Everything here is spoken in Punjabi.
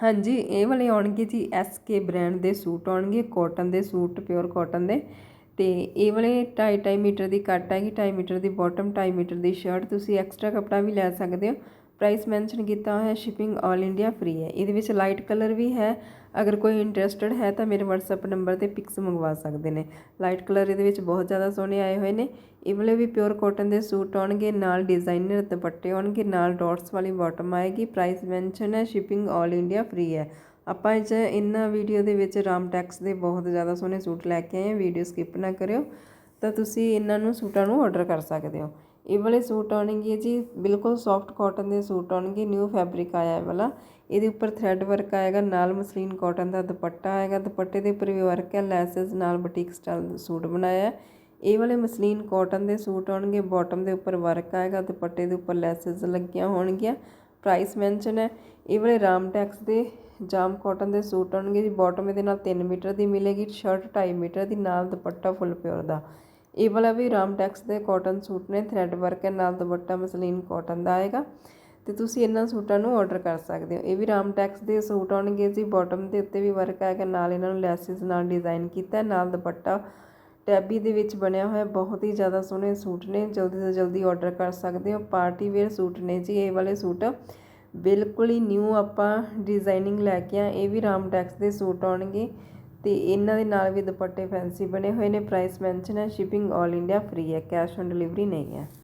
ਹਾਂਜੀ, ਇਹ ਵਾਲੇ ਆਉਣਗੇ ਜੀ ਐਸਕੇ ਬ੍ਰਾਂਡ ਦੇ ਸੂਟ ਆਉਣਗੇ ਕਾਟਨ ਦੇ ਸੂਟ ਪਿਓਰ ਕਾਟਨ ਦੇ। ਤੇ ਇਹ ਵਾਲੇ 2.5 2.5 ਮੀਟਰ ਦੀ ਕੱਟ ਹੈਗੀ 2.5 ਮੀਟਰ ਦੀ ਬਾਟਮ 2.5 ਮੀਟਰ ਦੀ ਸ਼ਰਟ ਤੁਸੀਂ ਐਕਸਟਰਾ ਕੱਪੜਾ ਵੀ ਲੈ ਸਕਦੇ ਹੋ। ਪ੍ਰਾਈਸ ਮੈਂਸ਼ਨ ਕੀਤਾ ਹੋਇਆ ਸ਼ਿਪਿੰਗ 올 ਇੰਡੀਆ ਫ੍ਰੀ ਹੈ। ਇਹਦੇ ਵਿੱਚ ਲਾਈਟ ਕਲਰ ਵੀ ਹੈ। ਅਗਰ ਕੋਈ ਇੰਟਰਸਟਡ ਹੈ ਤਾਂ ਮੇਰੇ WhatsApp ਨੰਬਰ ਤੇ ਪਿਕਸ ਮੰਗਵਾ ਸਕਦੇ ਨੇ। ਲਾਈਟ ਕਲਰ ਇਹਦੇ ਵਿੱਚ ਬਹੁਤ ਜ਼ਿਆਦਾ ਸੋਹਣੇ ਆਏ ਹੋਏ ਨੇ। ਇਹ ਵਾਲੇ ਵੀ ਪਿਓਰ ਕਾਟਨ ਦੇ ਸੂਟ ਆਉਣਗੇ, ਨਾਲ ਡਿਜ਼ਾਈਨਰ ਦੁਪੱਟੇ ਆਉਣਗੇ, ਨਾਲ ਡਾਟਸ ਵਾਲੀ ਬਾਟਮ ਆਏਗੀ। ਪ੍ਰਾਈਸ ਮੈਂਸ਼ਨ ਹੈ ਸ਼ਿਪਿੰਗ 올 ਇੰਡੀਆ ਫ੍ਰੀ ਹੈ। ਆਪਾਂ ਇਹ ਇਹਨਾਂ ਵੀਡੀਓ ਦੇ ਵਿੱਚ ਰਾਮ ਟੈਕਸ ਦੇ ਬਹੁਤ ਜ਼ਿਆਦਾ ਸੋਹਣੇ ਸੂਟ ਲੈ ਕੇ ਆਏ ਹਾਂ। ਵੀਡੀਓ ਸਕਿਪ ਨਾ ਕਰਿਓ। ਤਾਂ ਤੁਸੀਂ ਇਹਨਾਂ ਨੂੰ ਸੂਟਾਂ ਨੂੰ ਆਰਡਰ ਕਰ ਸਕਦੇ ਹੋ। ਇਹ ਵਾਲੇ ਸੂਟ ਆਉਣਗੇ ਜੀ, ਬਿਲਕੁਲ ਸੌਫਟ ਕਾਟਨ ਦੇ ਸੂਟ ਆਉਣਗੇ ਨਿਊ ਫੈਬਰਿਕ ਆਇਆ ਹੈ ਵਾਲਾ। ਇਹਦੇ ਉੱਪਰ ਥ੍ਰੈਡ ਵਰਕ ਆਏਗਾ, ਨਾਲ ਮਸਲੀਨ ਕਾਟਨ ਦਾ ਦੁਪੱਟਾ ਆਏਗਾ। ਦੁਪੱਟੇ ਦੇ ਉੱਪਰ ਵੀ ਵਰਕ ਹੈ, ਲੈਸਸ ਨਾਲ ਬੁਟੀਕ ਸਟਾਈਲ ਸੂਟ ਬਣਾਇਆ ਹੈ। ਇਹ ਵਾਲੇ ਮਸਲੀਨ ਕਾਟਨ ਦੇ ਸੂਟ ਆਉਣਗੇ ਬਾਟਮ ਦੇ ਉੱਪਰ ਵਰਕ ਆਏਗਾ, ਦੁਪੱਟੇ ਦੇ ਉੱਪਰ ਲੈਸਸ ਲੱਗੀਆਂ ਹੋਣਗੀਆਂ ਪ੍ਰਾਈਸ ਮੈਂਸ਼ਨ ਹੈ। ਇਹ ਵਾਲੇ ਰਾਮ ਟੈਕਸ ਦੇ ਜਾਮ ਕਾਟਨ ਦੇ ਸੂਟ ਆਉਣਗੇ ਜੀ ਬਾਟਮ ਇਹਦੇ ਨਾਲ 3 ਮੀਟਰ ਦੀ ਮਿਲੇਗੀ ਸ਼ਰਟ 2.5 ਮੀਟਰ ਦੀ, ਨਾਲ ਦੁਪੱਟਾ ਫੁੱਲ ਪਿਓਰ ਦਾ। ਇਹ ਵਾਲਾ ਵੀ ਰਾਮ ਟੈਕਸ ਦੇ ਕਾਟਨ ਸੂਟ ਨੇ ਥ੍ਰੈਡ ਵਰਕ ਹੈ, ਨਾਲ ਦੁਪੱਟਾ ਮਸਲੀਨ ਕਾਟਨ ਦਾ ਆਏਗਾ। ਤੇ ਤੁਸੀਂ ਇਹਨਾਂ ਸੂਟਾਂ ਨੂੰ ਆਰਡਰ ਕਰ ਸਕਦੇ ਹੋ। ਇਹ ਵੀ ਰਾਮ ਟੈਕਸ ਦੇ ਸੂਟ ਆਉਣਗੇ ਜੀ ਬਾਟਮ ਦੇ ਉੱਤੇ ਵੀ ਵਰਕ ਆਏਗਾ ਨਾਲ ਇਹਨਾਂ ਨੂੰ ਲੈਸਿਸ ਨਾਲ ਡਿਜ਼ਾਈਨ ਕੀਤਾ ਨਾਲ ਦੁਪੱਟਾ ਟੈਬੀ ਦੇ ਵਿੱਚ ਬਣਿਆ ਹੋਇਆ ਬਹੁਤ ਹੀ ਜ਼ਿਆਦਾ ਸੋਹਣੇ ਸੂਟ ਨੇ, ਜਲਦੀ ਤੋਂ ਜਲਦੀ ਆਰਡਰ ਕਰ ਸਕਦੇ ਹੋ। ਪਾਰਟੀ ਵੇਅਰ ਸੂਟ ਨੇ ਜੀ, ਇਹ ਵਾਲੇ ਸੂਟ। ਬਿਲਕੁਲ ਹੀ ਨਿਊ ਆਪਾਂ ਡਿਜ਼ਾਈਨਿੰਗ ਲੈ ਕੇ ਆ ਇਹ ਵੀ ਰਾਮ ਟੈਕਸ ਦੇ ਸੂਟ ਆਉਣਗੇ। ਤੇ ਇਹਨਾਂ ਦੇ ਨਾਲ ਵੀ ਦੁਪੱਟੇ ਫੈਂਸੀ ਬਣੇ ਹੋਏ ਨੇ। ਪ੍ਰਾਈਸ ਮੈਂਸ਼ਨ ਹੈ ਸ਼ਿਪਿੰਗ 올 ਇੰਡੀਆ ਫ੍ਰੀ ਹੈ ਕੈਸ਼ ਔਨ ਡਿਲੀਵਰੀ ਨਹੀਂ ਹੈ।